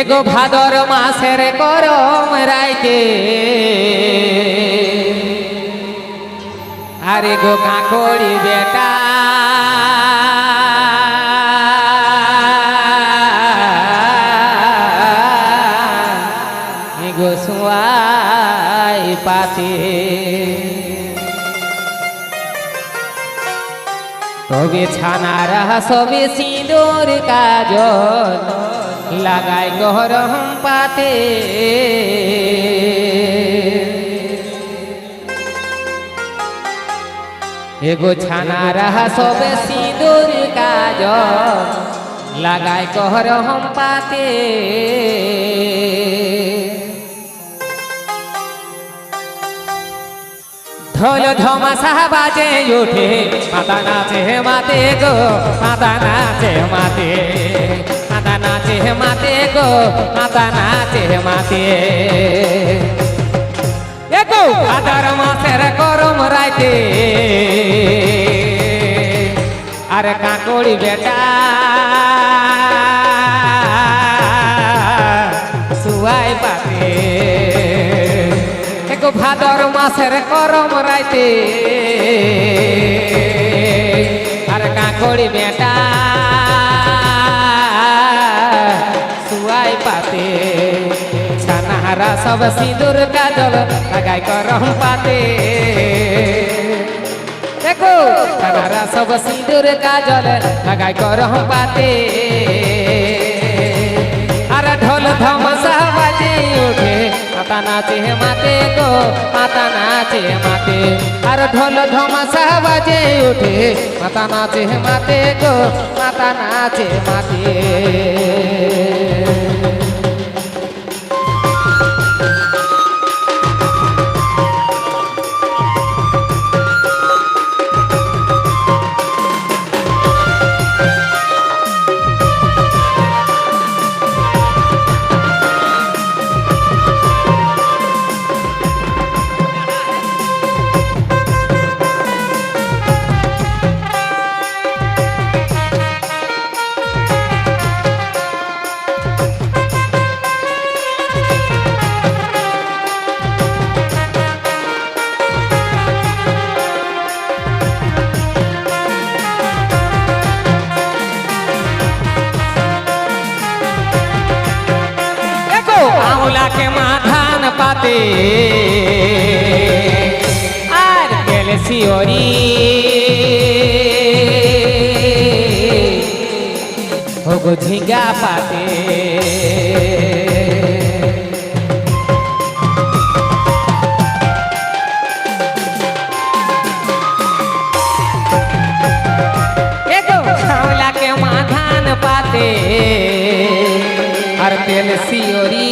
এগো ভাদর মাসের করম রাইতে। আরে গো কাকড়ি বেটা। এগো সুয়াই পাতে। তবে ছানারা সবে সিঁদুর কাজল লাগাই গরম পাতে। এগো ছানারা সবে সিঁদুর কাজল লাগাই গরম পাতে। ঢোল ধমাসা বাজে উঠে। মাতা নাচে হে মাতে গো মাতা নাচে মাতে। মাতা নাচে হে মাতে গো মাতা নাচে হে মাতে। এগো, আদার মাসের গরম রাইতে। আরে কাকড়ি বেটা। সুয়াই পাতে। ভাদর মাসের গরম রাইতে। আর কাকড়ি বেটা সুয়াই পাতে। ছানাহারা সব সিঁদুর, কাজল, লাগাই গরম পাতে। দেখো, ছানাহারা সব সিঁদুর, কাজল, লাগাই গরম পাতে। আর ঢোল ওঠে মাতা নাচে মাতে গো, মাতা নাচে মাতে আর ঢোল ধমাসা বাজে উঠে, মাতা নাচে মাতে গো, মাতা নাচে মাতে মাথান পাতে। আর ক্যালসিওরি হোগো ঝিঙ্গা পাতে। মাথান পাতে। আর তেল সিওরি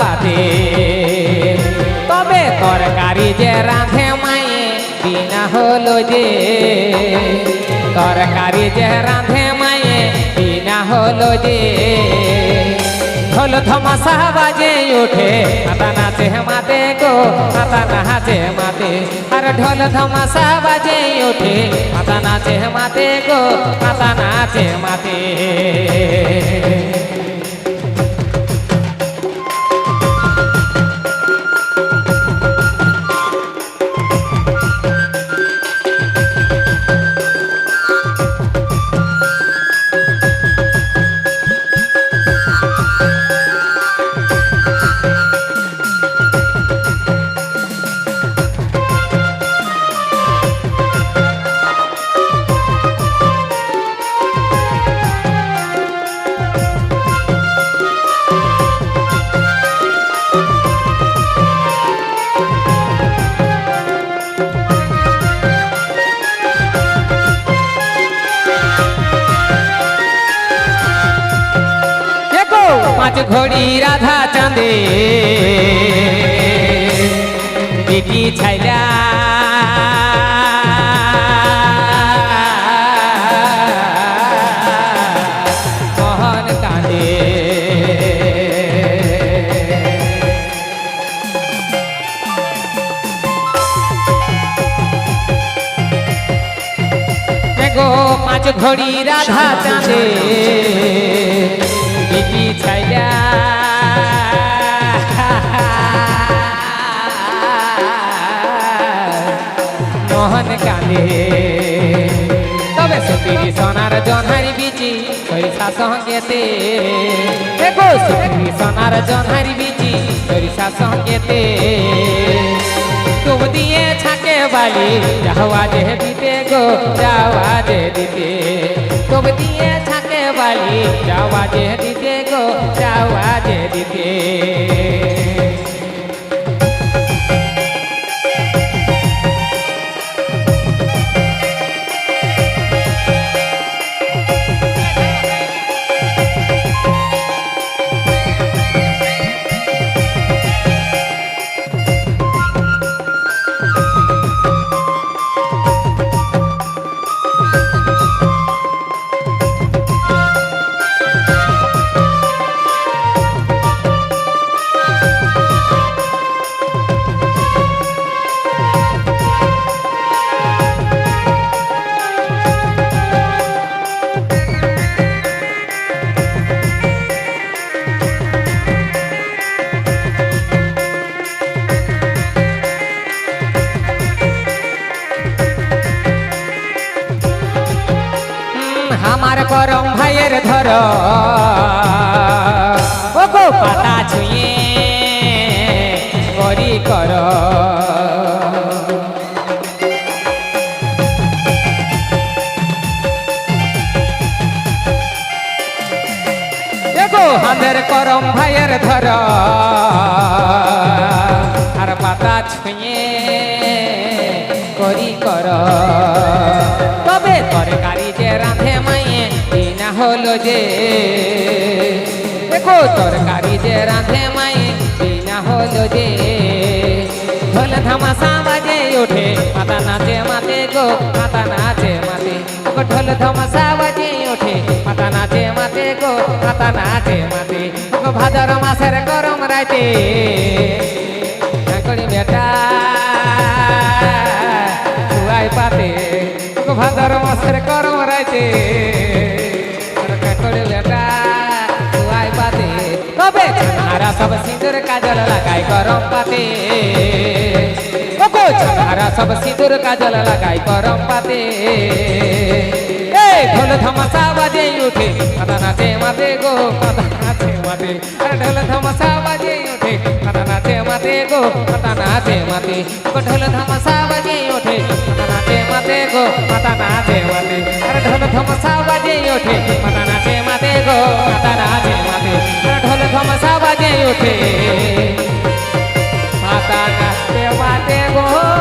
পাতে। তবে তরকারি যে রাঁধে মায়ে, বিনা হলো যে। তরকারি যে রাঁধে মায়ে, বিনা হলো যে। ঢোল ধমাসা বাজে ওঠে মাতা নাচে মাতে গো মাতা নাচে মাতে। আর ঢোল ধমাসা বাজে ওঠে মাতা নাচে মাতে গো মাতা নাচে মাতে। ঘড়ি রাধা চাঁদে। বিকি ছাইলা ঘড়ি রাধা চাঁদে। বিপি ছাইলা মোহন কাঁদে তবে সুতিরি সোনার জনহারি বিচি সরিষা সঙ্গেতে। দেখো সুতিরি সোনার জনহারি বিচি সরিষা সঙ্গেতে। তুম দিয়ে ছাকে বালি যাওয়া যে দিতে গো যাওয়া যে দিতে তুম দিয়ে ছাকে বালি যাওয়া যে দিতে গো যাওয়া যে দিতে ভাইয়ের ধর ও গো পাতা ছুঁয়ে করি। কর হাতের করম ভাইয়ের ধর। আর পাতা ছুঁয়ে করি কর। তবে তরকারি যে রাঁধে দিনা হলো যে। দেখো, তরকারি যে রাঁধে মাই দিনা হলো যে। ঢোল ধামাসা বাজে ওঠে মাতা নাচে মাতে গো মাতা নাচে মাতে। ঢোল ধামাসা বাজে ওঠে মাতা নাচে মাতে গো মাতা নাচে মাতে। ভাদর মাসের গরম রাইতে। করি বেটা ভাদর মাসের গরম রাইতে। তবে ছানারা সব সিঁদুর কাজল লাগাই গরম পাতে ও গো ছানারা সব সিঁদুর কাজল লাগাই গরম পাতে এই ঢোল ধমাসা বাজে উঠে মাথা নাচে মাতে গো মাথা নাচে মাতে আরে ঢোল ধমাসা বাজে উঠে মাথা নাচে মাতে গো মাথা নাচে মাতে গো उठे। मनाते माते गो माता नाचे माते। अरे ढोल धमसा बाजे उठे। माता नाचे माते गो माता नाचे माते। अरे ढोल धमसा बाजे उठे। माता नाचते माते गो।